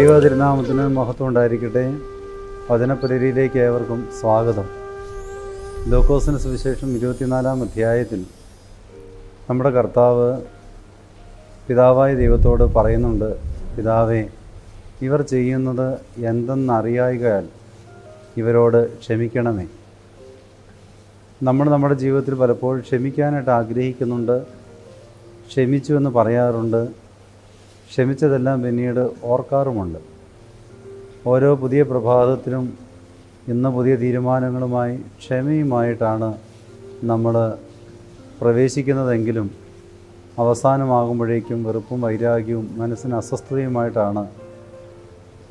ദൈവ തിരുനാമത്തിന് മഹത്വം ഉണ്ടായിരിക്കട്ടെ. വചനപുരരിയിലേക്ക് ഏവർക്കും സ്വാഗതം. ലോക്കോസിന് സുവിശേഷം ഇരുപത്തിനാലാം അധ്യായത്തിൽ നമ്മുടെ കർത്താവ് പിതാവായ ദൈവത്തോട് പറയുന്നുണ്ട് പിതാവേ ഇവർ ചെയ്യുന്നത് എന്തെന്നറിയായികയാൽ ഇവരോട് ക്ഷമിക്കണമേ. നമ്മൾ നമ്മുടെ ജീവിതത്തിൽ പലപ്പോഴും ക്ഷമിക്കാനായിട്ട് ആഗ്രഹിക്കുന്നുണ്ട് ക്ഷമിച്ചു എന്ന് പറയാറുണ്ട് ക്ഷമിച്ചതെല്ലാം പിന്നീട് ഓർക്കാറുമുണ്ട്. ഓരോ പുതിയ പ്രഭാതത്തിലും ഇന്ന് പുതിയ തീരുമാനങ്ങളുമായി ക്ഷമയുമായിട്ടാണ് നമ്മൾ പ്രവേശിക്കുന്നതെങ്കിലും അവസാനമാകുമ്പോഴേക്കും വെറുപ്പും വൈരാഗ്യവും മനസ്സിന് അസ്വസ്ഥതയുമായിട്ടാണ്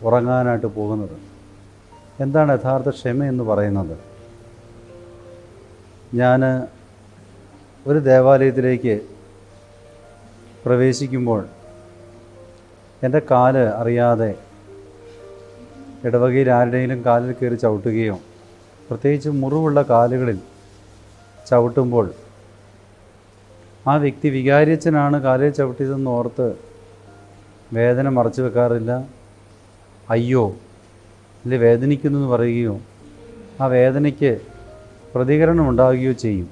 ഉറങ്ങാനായിട്ട് പോകുന്നത്. എന്താണ് യഥാർത്ഥ ക്ഷമ എന്ന് പറയുന്നത്? ഞാൻ ഒരു ദേവാലയത്തിലേക്ക് പ്രവേശിക്കുമ്പോൾ എന്റെ കാൽ അറിയാതെ ഇടവകയിൽ ആരുടെയെങ്കിലും കാലിൽ കയറി ചവിട്ടുകയോ പ്രത്യേകിച്ച് മുറിവുള്ള കാലുകളിൽ ചവിട്ടുമ്പോൾ ആ വ്യക്തി വികാരിയച്ഛനാണ് കാലിൽ ചവിട്ടിയതെന്ന് ഓർത്ത് വേദന മറച്ചു വെക്കാറില്ല. അയ്യോ അല്ലെ വേദനിക്കുന്നു എന്ന് പറയുകയോ ആ വേദനയ്ക്ക് പ്രതികരണം ഉണ്ടാവുകയോ ചെയ്യും.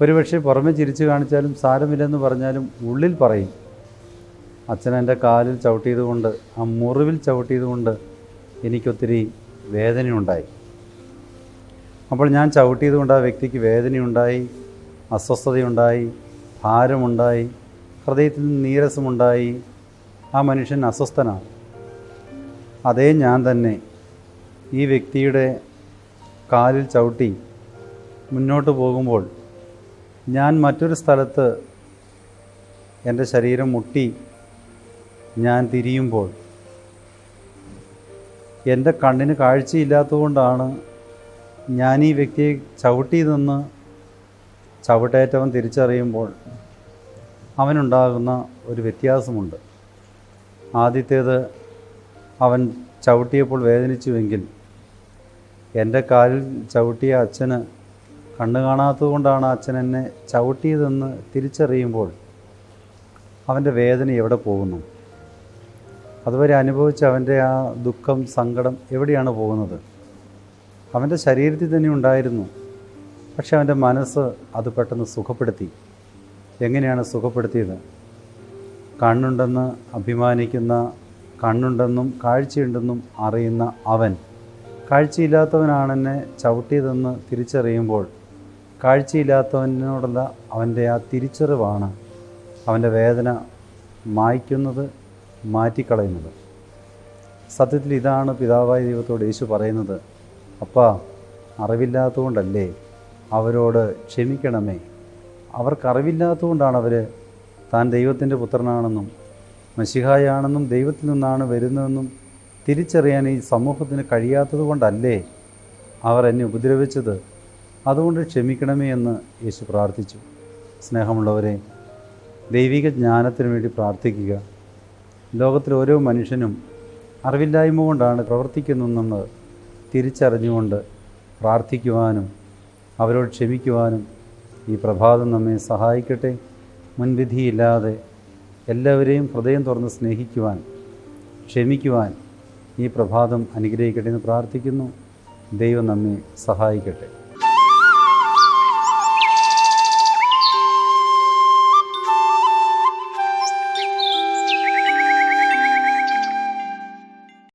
ഒരുപക്ഷെ പുറമെ ചിരിച്ചു കാണിച്ചാലും സാരമില്ലെന്ന് പറഞ്ഞാലും ഉള്ളിൽ പറയും. അച്ഛൻ എന്റെ കാലിൽ ചവിട്ടിയതുകൊണ്ട് ആ മുറിവിൽ ചവിട്ടിയതുകൊണ്ട് എനിക്കൊത്തിരി വേദനയുണ്ടായി. അപ്പോൾ ഞാൻ ചവിട്ടിയതുകൊണ്ട് ആ വ്യക്തിക്ക് വേദനയുണ്ടായി അസ്വസ്ഥതയുണ്ടായി ഭാരമുണ്ടായി ഹൃദയത്തിൽ നീരസമുണ്ടായി. ആ മനുഷ്യൻ അസ്വസ്ഥനാണ്. അതേ ഞാൻ തന്നെ ഈ വ്യക്തിയുടെ കാലിൽ ചവിട്ടി മുന്നോട്ട് പോകുമ്പോൾ ഞാൻ മറ്റൊരു സ്ഥലത്ത് എന്റെ ശരീരം മുട്ടി ഞാൻ തിരിയുമ്പോൾ. എന്റെ കണ്ണിന് കാഴ്ചയില്ലാത്തതുകൊണ്ടാണ് ഞാൻ ഈ വ്യക്തിയെ ചവിട്ടിയതെന്ന് ചവിട്ടേറ്റവൻ തിരിച്ചറിയുമ്പോൾ അവനുണ്ടാകുന്ന ഒരു വ്യത്യാസമുണ്ട്. ആദ്യത്തേത് അവൻ ചവിട്ടിയപ്പോൾ വേദനിച്ചുവെങ്കിൽ എന്റെ കാലിൽ ചവിട്ടിയ അച്ഛന് കണ്ണു കാണാത്തതുകൊണ്ടാണ് അച്ഛൻ എന്നെ ചവിട്ടിയതെന്ന് തിരിച്ചറിയുമ്പോൾ അവന്റെ വേദന എവിടെ പോകുന്നു? അതുവരെ അനുഭവിച്ച അവന്റെ ആ ദുഃഖം സങ്കടം എവിടെയാണ് പോകുന്നത്? അവന്റെ ശരീരത്തിൽ തന്നെ ഉണ്ടായിരുന്നു. പക്ഷെ അവന്റെ മനസ്സ് അത് പെട്ടെന്ന് സുഖപ്പെടുത്തി. എങ്ങനെയാണ് സുഖപ്പെടുത്തിയത്? കണ്ണുണ്ടെന്ന് അഭിമാനിക്കുന്ന കണ്ണുണ്ടെന്നും കാഴ്ചയുണ്ടെന്നും അറിയുന്ന അവൻ. കാഴ്ചയില്ലാത്തവനാണെന്നെ ചവിട്ടിയതെന്ന് തിരിച്ചറിയുമ്പോൾ കാഴ്ചയില്ലാത്തവനോടുള്ള അവന്റെ ആ തിരിച്ചറിവാണ് അവന്റെ വേദന മായ്ക്കുന്നത് മാറ്റിക്കളയുന്നത്. സത്യത്തിൽ ഇതാണ് പിതാവായ ദൈവത്തോട് യേശു പറയുന്നത്. അപ്പാ അറിവില്ലാത്തതുകൊണ്ടല്ലേ അവരോട് ക്ഷമിക്കണമേ? അവർക്കറിവില്ലാത്തതുകൊണ്ടാണ് അവർ താൻ ദൈവത്തിന്റെ പുത്രനാണെന്നും മഷിഹായാണെന്നും ദൈവത്തിൽ നിന്നാണ് വരുന്നതെന്നും തിരിച്ചറിയാൻ ഈ സമൂഹത്തിന് കഴിയാത്തത് കൊണ്ടല്ലേ അവർ എന്നെ ഉപദ്രവിച്ചത്? അതുകൊണ്ട് ക്ഷമിക്കണമേ എന്ന് യേശു പ്രാർത്ഥിച്ചു. സ്നേഹമുള്ളവരെ ദൈവിക ജ്ഞാനത്തിന് വേണ്ടി പ്രാർത്ഥിക്കുക. ലോകത്തിൽ ഓരോ മനുഷ്യനും അറിവില്ലായ്മ കൊണ്ടാണ് പ്രവർത്തിക്കുന്നതെന്ന് തിരിച്ചറിഞ്ഞുകൊണ്ട് പ്രാർത്ഥിക്കുവാനും അവരോട് ക്ഷമിക്കുവാനും ഈ പ്രഭാതം നമ്മെ സഹായിക്കട്ടെ. മുൻവിധിയില്ലാതെ എല്ലാവരെയും ഹൃദയം തുറന്ന് സ്നേഹിക്കുവാൻ ക്ഷമിക്കുവാൻ ഈ പ്രഭാതം അനുഗ്രഹിക്കട്ടെ എന്ന് പ്രാർത്ഥിക്കുന്നു. ദൈവം നമ്മെ സഹായിക്കട്ടെ.